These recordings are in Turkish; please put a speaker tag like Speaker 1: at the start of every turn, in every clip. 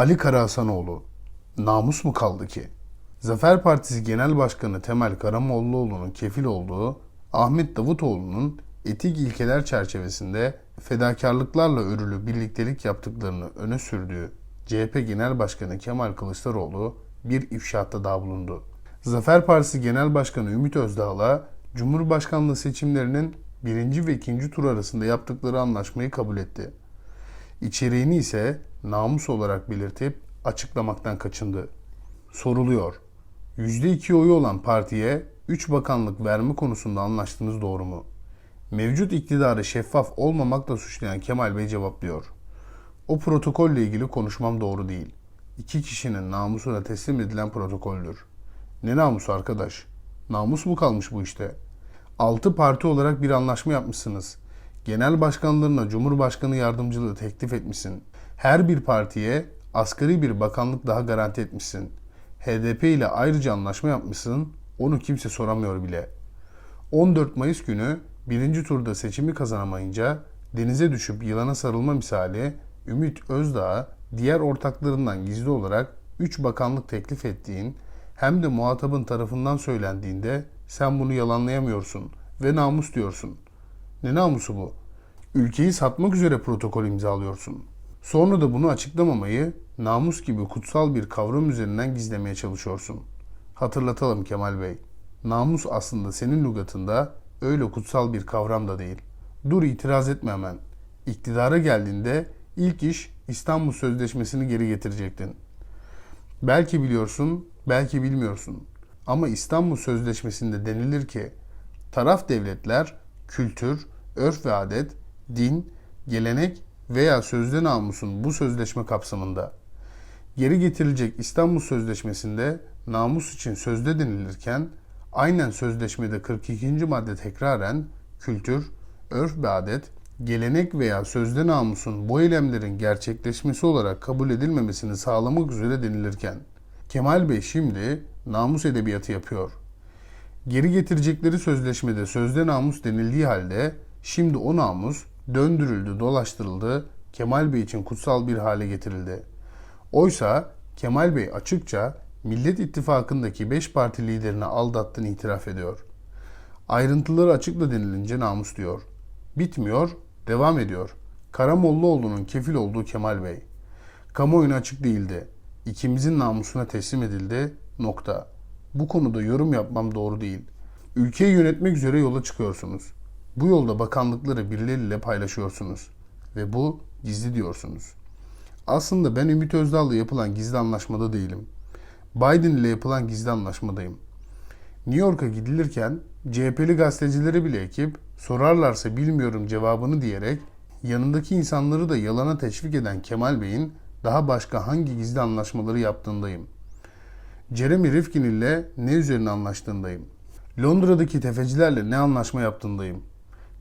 Speaker 1: Ali Karahasanoğlu, namus mu kaldı ki? Zafer Partisi Genel Başkanı Temel Karamollaoğlu'nun kefil olduğu Ahmet Davutoğlu'nun etik ilkeler çerçevesinde fedakarlıklarla örülü birliktelik yaptıklarını öne sürdüğü CHP Genel Başkanı Kemal Kılıçdaroğlu bir ifşaatta daha bulundu. Zafer Partisi Genel Başkanı Ümit Özdağ'la Cumhurbaşkanlığı seçimlerinin birinci ve ikinci tur arasında yaptıkları anlaşmayı kabul etti. İçeriğini ise namus olarak belirtip açıklamaktan kaçındı. Soruluyor. %2 oyu olan partiye 3 bakanlık verme konusunda anlaştığınız doğru mu? Mevcut iktidarı şeffaf olmamakla suçlayan Kemal Bey cevaplıyor. O protokolle ilgili konuşmam doğru değil. İki kişinin namusuna teslim edilen protokoldür. Ne namusu arkadaş? Namus mu kalmış bu işte? Altı parti olarak bir anlaşma yapmışsınız. Genel başkanlarına Cumhurbaşkanı yardımcılığı teklif etmişsin. Her bir partiye asgari bir bakanlık daha garanti etmişsin. HDP ile ayrıca anlaşma yapmışsın. Onu kimse soramıyor bile. 14 Mayıs günü birinci turda seçimi kazanamayınca denize düşüp yılana sarılma misali Ümit Özdağ'a diğer ortaklarından gizli olarak 3 bakanlık teklif ettiğin hem de muhatabın tarafından söylendiğinde sen bunu yalanlayamıyorsun ve namus diyorsun. Ne namusu bu? Ülkeyi satmak üzere protokol imzalıyorsun. Sonra da bunu açıklamamayı namus gibi kutsal bir kavram üzerinden gizlemeye çalışıyorsun. Hatırlatalım Kemal Bey. Namus aslında senin lügatında öyle kutsal bir kavram da değil. Dur itiraz etme hemen. İktidara geldiğinde ilk iş İstanbul Sözleşmesi'ni geri getirecektin. Belki biliyorsun, belki bilmiyorsun. Ama İstanbul Sözleşmesi'nde denilir ki taraf devletler kültür, örf ve adet, din, gelenek veya sözde namusun bu sözleşme kapsamında geri getirilecek İstanbul Sözleşmesi'nde namus için sözde denilirken aynen sözleşmede 42. madde tekraren kültür, örf ve adet, gelenek veya sözde namusun bu eylemlerin gerçekleşmesi olarak kabul edilmemesini sağlamak üzere denilirken Kemal Bey şimdi namus edebiyatı yapıyor. Geri getirecekleri sözleşmede sözde namus denildiği halde şimdi o namus döndürüldü, dolaştırıldı, Kemal Bey için kutsal bir hale getirildi. Oysa Kemal Bey açıkça Millet İttifakı'ndaki 5 parti liderini aldattığını itiraf ediyor. Ayrıntıları açıkla denilince namus diyor. Bitmiyor, devam ediyor. Karamollaoğlu'nun kefil olduğu Kemal Bey. Kamuoyuna açık değildi. İkimizin namusuna teslim edildi. Nokta. Bu konuda yorum yapmam doğru değil. Ülkeyi yönetmek üzere yola çıkıyorsunuz. Bu yolda bakanlıkları birileriyle paylaşıyorsunuz. Ve bu gizli diyorsunuz. Aslında ben Ümit Özdağ'la yapılan gizli anlaşmada değilim. Biden ile yapılan gizli anlaşmadayım. New York'a gidilirken CHP'li gazetecileri bile ekip sorarlarsa bilmiyorum cevabını diyerek yanındaki insanları da yalana teşvik eden Kemal Bey'in daha başka hangi gizli anlaşmaları yaptığındayım. Jeremy Rifkin ile ne üzerine anlaştığındayım. Londra'daki tefecilerle ne anlaşma yaptığındayım.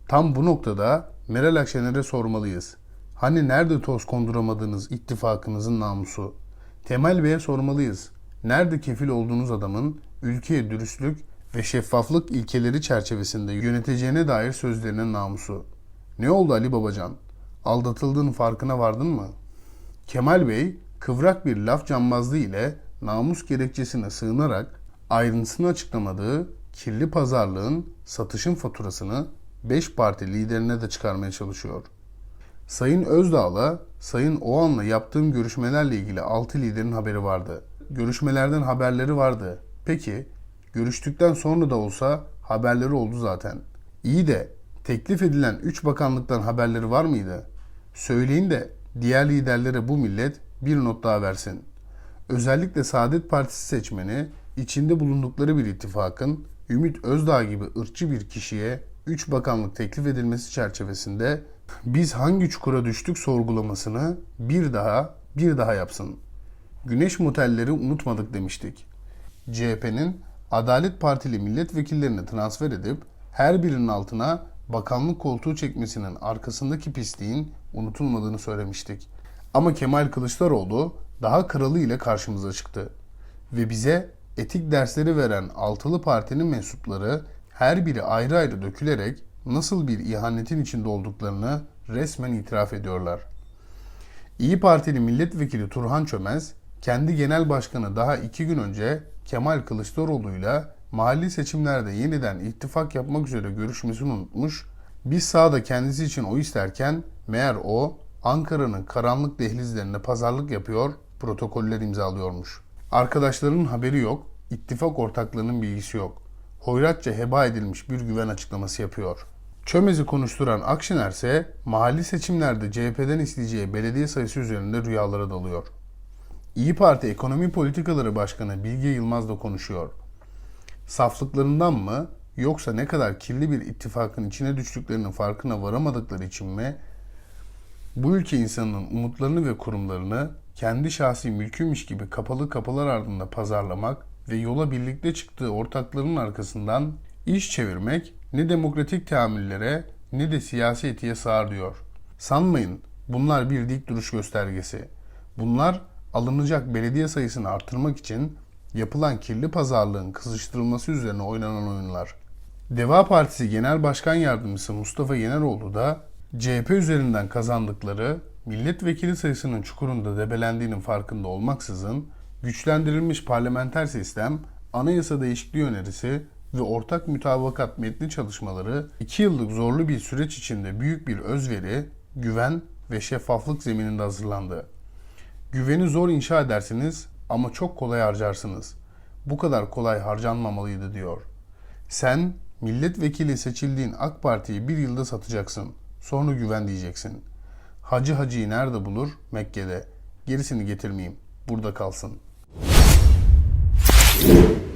Speaker 1: Tam bu noktada Meral Akşener'e sormalıyız. Hani nerede toz konduramadığınız ittifakınızın namusu? Temel Bey'e sormalıyız. Nerede kefil olduğunuz adamın ülkeye dürüstlük ve şeffaflık ilkeleri çerçevesinde yöneteceğine dair sözlerinin namusu? Ne oldu Ali Babacan? Aldatıldığın farkına vardın mı? Kemal Bey kıvrak bir laf cambazlığı ile namus gerekçesine sığınarak ayrıntısını açıklamadığı kirli pazarlığın satışın faturasını 5 parti liderine de çıkarmaya çalışıyor. Sayın Özdağ'la Sayın Oğan'la yaptığım görüşmelerle ilgili 6 liderin haberi vardı. Görüşmelerden haberleri vardı. Peki, görüştükten sonra da olsa haberleri oldu zaten. İyi de teklif edilen 3 bakanlıktan haberleri var mıydı? Söyleyin de diğer liderlere bu millet bir not daha versin. Özellikle Saadet Partisi seçmeni içinde bulundukları bir ittifakın Ümit Özdağ gibi ırkçı bir kişiye 3 bakanlık teklif edilmesi çerçevesinde biz hangi çukura düştük sorgulamasını bir daha bir daha yapsın. Güneş motelleri unutmadık demiştik. CHP'nin Adalet Partili milletvekillerini transfer edip her birinin altına bakanlık koltuğu çekmesinin arkasındaki pisliğin unutulmadığını söylemiştik. Ama Kemal Kılıçdaroğlu daha kralı ile karşımıza çıktı. Ve bize etik dersleri veren altılı partinin mensupları her biri ayrı ayrı dökülerek nasıl bir ihanetin içinde olduklarını resmen itiraf ediyorlar. İyi Partili milletvekili Turhan Çömez, kendi genel başkanı daha iki gün önce Kemal Kılıçdaroğlu'yla mahalli seçimlerde yeniden ittifak yapmak üzere görüşmesini unutmuş, biz sağda kendisi için o isterken meğer o Ankara'nın karanlık dehlizlerinde pazarlık yapıyor, protokoller imzalıyormuş. Arkadaşlarının haberi yok, ittifak ortaklarının bilgisi yok. Hoyratça heba edilmiş bir güven açıklaması yapıyor. Çömez'i konuşturan Akşener ise mahalli seçimlerde CHP'den isteyeceği belediye sayısı üzerinde rüyalara dalıyor. İyi Parti Ekonomi Politikaları Başkanı Bilge Yılmaz da konuşuyor. Saflıklarından mı yoksa ne kadar kirli bir ittifakın içine düştüklerinin farkına varamadıkları için mi bu ülke insanının umutlarını ve kurumlarını kendi şahsi mülküymüş gibi kapalı kapılar ardında pazarlamak ve yola birlikte çıktığı ortakların arkasından iş çevirmek ne demokratik teamüllere ne de siyasi etiğe sığar diyor. Sanmayın bunlar bir dik duruş göstergesi. Bunlar alınacak belediye sayısını artırmak için yapılan kirli pazarlığın kızıştırılması üzerine oynanan oyunlar. Deva Partisi Genel Başkan Yardımcısı Mustafa Yeneroğlu da CHP üzerinden kazandıkları milletvekili sayısının çukurunda debelendiğinin farkında olmaksızın güçlendirilmiş parlamenter sistem, anayasa değişikliği önerisi ve ortak mütabakat metni çalışmaları 2 yıllık zorlu bir süreç içinde büyük bir özveri, güven ve şeffaflık zemininde hazırlandı. Güveni zor inşa edersiniz ama çok kolay harcarsınız. Bu kadar kolay harcanmamalıydı diyor. Sen milletvekili seçildiğin AK Parti'yi bir yılda satacaksın. Sonra güven diyeceksin. Hacı hacıyı nerede bulur? Mekke'de. Gerisini getirmeyeyim. Burada kalsın. you.